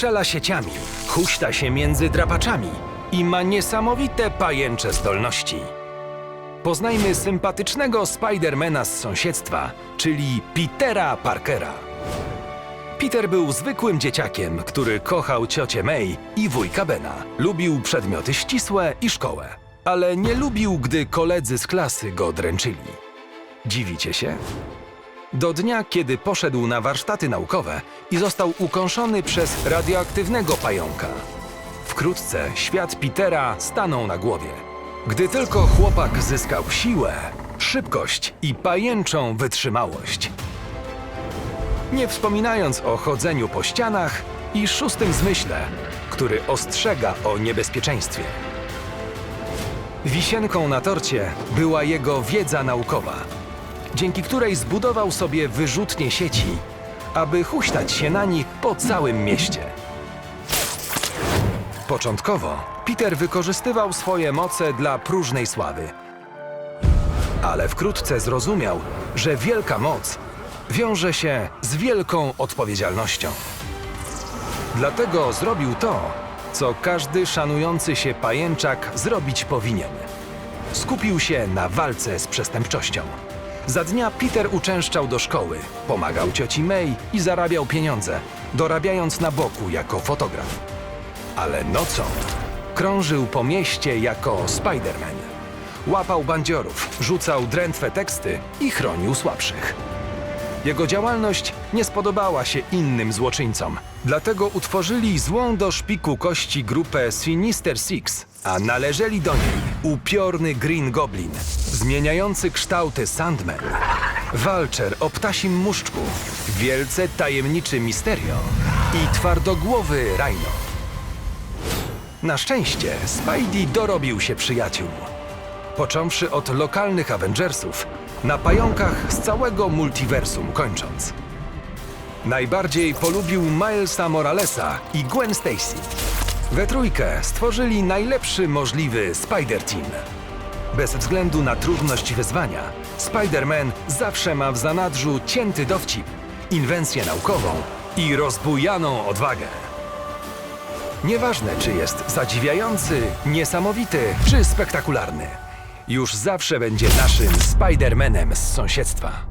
strzela sieciami, huśta się między drapaczami i ma niesamowite pajęcze zdolności. Poznajmy sympatycznego Spidermana z sąsiedztwa, czyli Petera Parkera. Peter był zwykłym dzieciakiem, który kochał ciocię May i wujka Bena. Lubił przedmioty ścisłe i szkołę, ale nie lubił, gdy koledzy z klasy go dręczyli. Dziwicie się? Do dnia, kiedy poszedł na warsztaty naukowe i został ukąszony przez radioaktywnego pająka. Wkrótce świat Petera stanął na głowie. Gdy tylko chłopak zyskał siłę, szybkość i pajęczą wytrzymałość. Nie wspominając o chodzeniu po ścianach i szóstym zmyśle, który ostrzega o niebezpieczeństwie. Wisienką na torcie była jego wiedza naukowa, dzięki której zbudował sobie wyrzutnie sieci, aby huśtać się na nich po całym mieście. Początkowo Peter wykorzystywał swoje moce dla próżnej sławy. Ale wkrótce zrozumiał, że wielka moc wiąże się z wielką odpowiedzialnością. Dlatego zrobił to, co każdy szanujący się pajęczak zrobić powinien. Skupił się na walce z przestępczością. Za dnia Peter uczęszczał do szkoły, pomagał cioci May i zarabiał pieniądze, dorabiając na boku jako fotograf. Ale nocą krążył po mieście jako Spider-Man. Łapał bandziorów, rzucał drętwe teksty i chronił słabszych. Jego działalność nie spodobała się innym złoczyńcom, dlatego utworzyli złą do szpiku kości grupę Sinister Six, a należeli do niej upiorny Green Goblin, zmieniający kształty Sandman, Walczer o ptasim muszczku, wielce tajemniczy Misterio i twardogłowy Rhino. Na szczęście Spidey dorobił się przyjaciół. Począwszy od lokalnych Avengersów, na pająkach z całego multiversum kończąc. Najbardziej polubił Milesa Moralesa i Gwen Stacy. We trójkę stworzyli najlepszy możliwy Spider-Team. Bez względu na trudność wyzwania, Spider-Man zawsze ma w zanadrzu cięty dowcip, inwencję naukową i rozbujaną odwagę. Nieważne, czy jest zadziwiający, niesamowity czy spektakularny. Już zawsze będzie naszym Spider-Manem z sąsiedztwa.